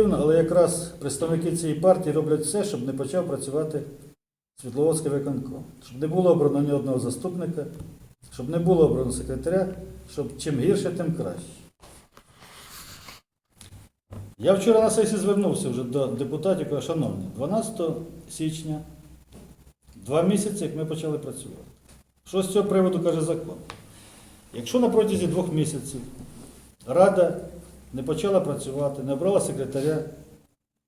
Але якраз представники цієї партії роблять все, щоб не почав працювати Світловодський виконком. Щоб не було обрано ні одного заступника, щоб не було обрано секретаря, щоб чим гірше, тим краще. Я вчора на сесії звернувся вже до депутатів, кажу, шановні, 12 січня, два місяці, як ми почали працювати. Що з цього приводу каже закон? Якщо на протязі двох місяців Рада не почала працювати, не обрала секретаря,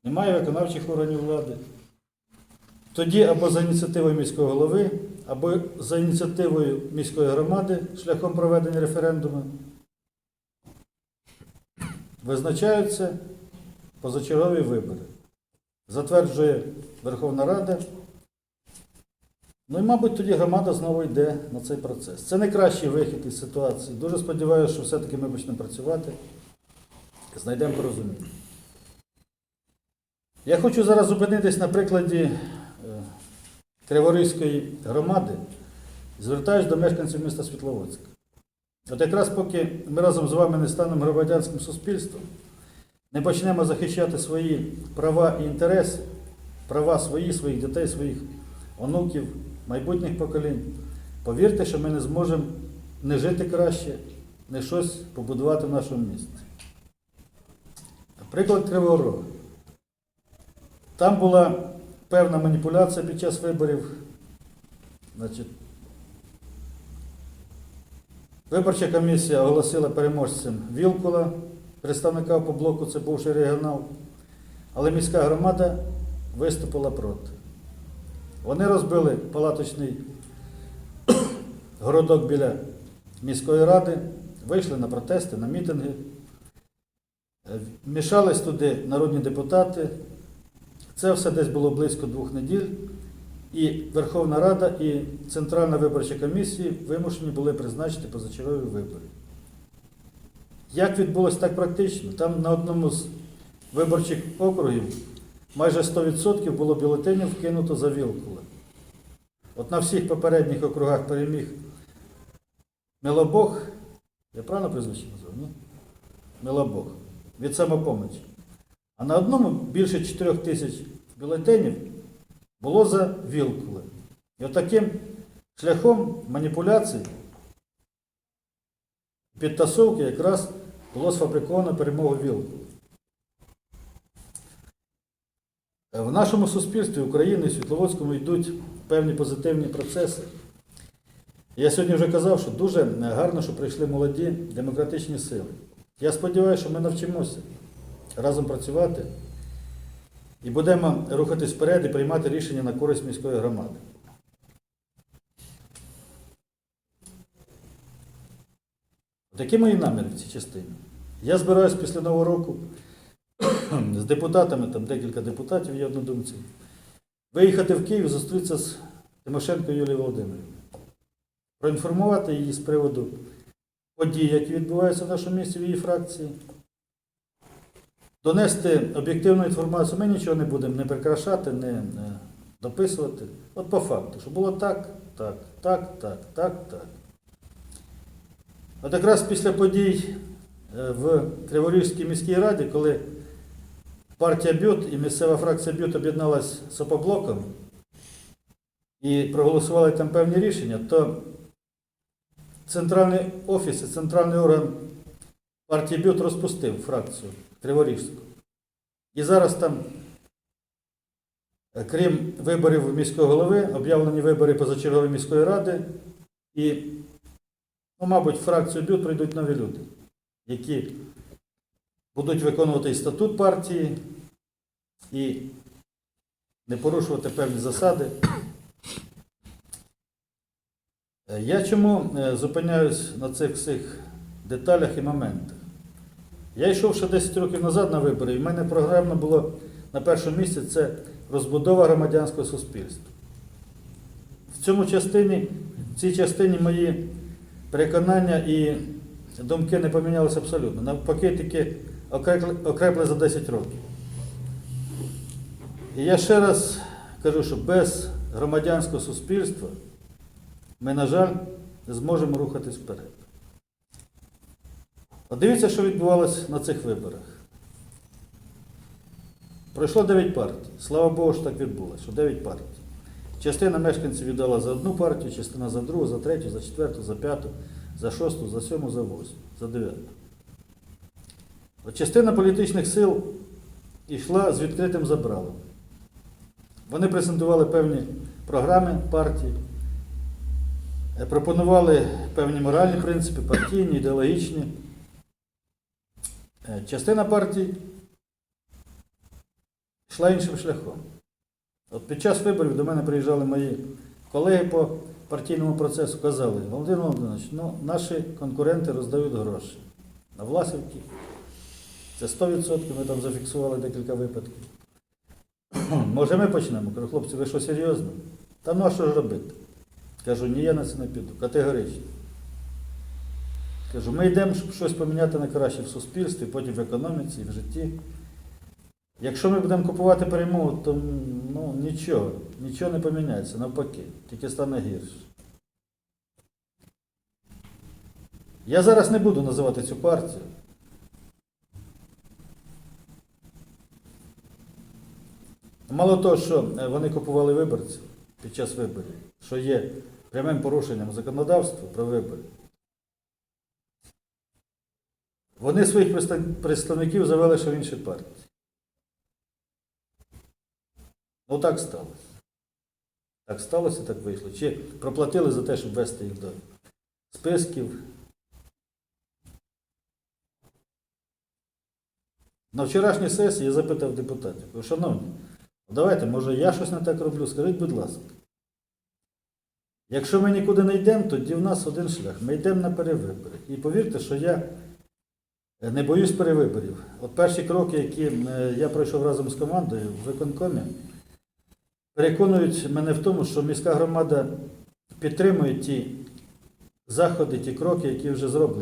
немає виконавчих органів влади, тоді або за ініціативою міського голови, або за ініціативою міської громади шляхом проведення референдуму визначаються позачергові вибори. Затверджує Верховна Рада. Ну і, мабуть, тоді громада знову йде на цей процес. Це не кращий вихід із ситуації. Дуже сподіваюся, що все-таки ми почнемо працювати, знайдемо порозуміння. Я хочу зараз зупинитись на прикладі е, Криворізької громади. Звертаюсь до мешканців міста Світловодська. От якраз поки ми разом з вами не станемо громадянським суспільством, не почнемо захищати свої права і інтереси, права свої, своїх дітей, своїх онуків, майбутніх поколінь, повірте, що ми не зможемо не жити краще, не щось побудувати в нашому місті. Приклад Кривого Рогу. Там була певна маніпуляція під час виборів. Значить, Виборча комісія оголосила переможцем Вілкула, представника по блоку, це бувший регіонал, але міська громада виступила проти. Вони розбили палаточний городок біля міської ради, вийшли на протести, на мітинги, мішались туди народні депутати. Це все десь було близько двох неділь. І Верховна Рада, і Центральна виборча комісія вимушені були призначити позачергові вибори. Як відбулося так практично? Там на одному з виборчих округів майже 100% було бюлетенів вкинуто за Вілкула. От на всіх попередніх округах переміг Милобог, я правильно прізвище назвав, ні? Милобог від самопомочі. А на одному більше 4 тисяч бюлетенів було за Вілкула. І отаким шляхом маніпуляцій, підтасовки якраз було сфабриковано перемогу Вілкула. В нашому суспільстві України і Світловодському йдуть певні позитивні процеси. Я сьогодні вже казав, що дуже гарно, що прийшли молоді демократичні сили. Я сподіваюся, що ми навчимося разом працювати і будемо рухатись вперед і приймати рішення на користь міської громади. Такі мої наміри в цій частині. Я збираюся після Нового року з депутатами, там декілька депутатів є однодумців, виїхати в Київ, зустрітися з Тимошенко Юлією Володимирівною, проінформувати її з приводу подій, які відбуваються в нашому місті в її фракції, донести об'єктивну інформацію. Ми нічого не будемо не прикрашати, не, дописувати. От по факту, що було так, так, так, так, так, так. От якраз після подій е, в Криворізькій міській раді, коли партія Бют і місцева фракція Бют об'єдналась з Опоблоком і проголосували там певні рішення, то центральний офіс і центральний орган партії Бют розпустив фракцію Криворізьку. І зараз там, е, крім виборів міського голови, об'явлені вибори позачергової міської ради, і, ну, мабуть, фракцію Бют прийдуть нові люди, які будуть виконувати і статут партії, і не порушувати певні засади. Е, Я чому е, зупиняюсь на цих всіх деталях і моментах? Я йшов ще 10 років назад на вибори, і в мене програмно було на першому місці це розбудова громадянського суспільства. В цьому частині, в цій частині мої переконання і думки не помінялися абсолютно. Навпаки, тільки окрепли, за 10 років. І я ще раз кажу, що без громадянського суспільства ми, на жаль, не зможемо рухатись вперед. От дивіться, що відбувалося на цих виборах. Пройшло 9 партій. Слава Богу, що так відбулося, що 9 партій. Частина мешканців віддала за одну партію, частина за другу, за третю, за четверту, за п'яту, за шосту, за сьому, за восьму, за дев'яту. От частина політичних сил йшла з відкритим забралом. Вони презентували певні програми партії, пропонували певні моральні принципи, партійні, ідеологічні. Е, Частина партій йшла іншим шляхом. От під час виборів до мене приїжджали мої колеги по партійному процесу, казали, Володимир Володимирович, ну, наші конкуренти роздають гроші. На Власівки це 100%, ми там зафіксували декілька випадків. Може ми почнемо? Кажу, хлопці, ви що серйозно? Та ну а що ж робити? Кажу, ні, я на це не піду. Категорично. Кажу, ми йдемо, щоб щось поміняти на краще в суспільстві, потім в економіці, в житті. Якщо ми будемо купувати перемогу, то ну, нічого, нічого не поміняється, навпаки, тільки стане гірше. Я зараз не буду називати цю партію. Мало того, що е, вони купували виборців під час виборів, що є прямим порушенням законодавства про вибори. Вони своїх представників завели ще в інші партії. Ну так сталося. Так сталося, так вийшло. Чи проплатили за те, щоб вести їх до списків. На вчорашній сесії я запитав депутатів, шановні, давайте, може я щось не так роблю, скажіть, будь ласка. Якщо ми нікуди не йдемо, тоді в нас один шлях. Ми йдемо на перевибори. І повірте, що я е, не боюсь перевиборів. От перші кроки, які е, я пройшов разом з командою в виконкомі, переконують мене в тому, що міська громада підтримує ті заходи, ті кроки, які вже зроблені.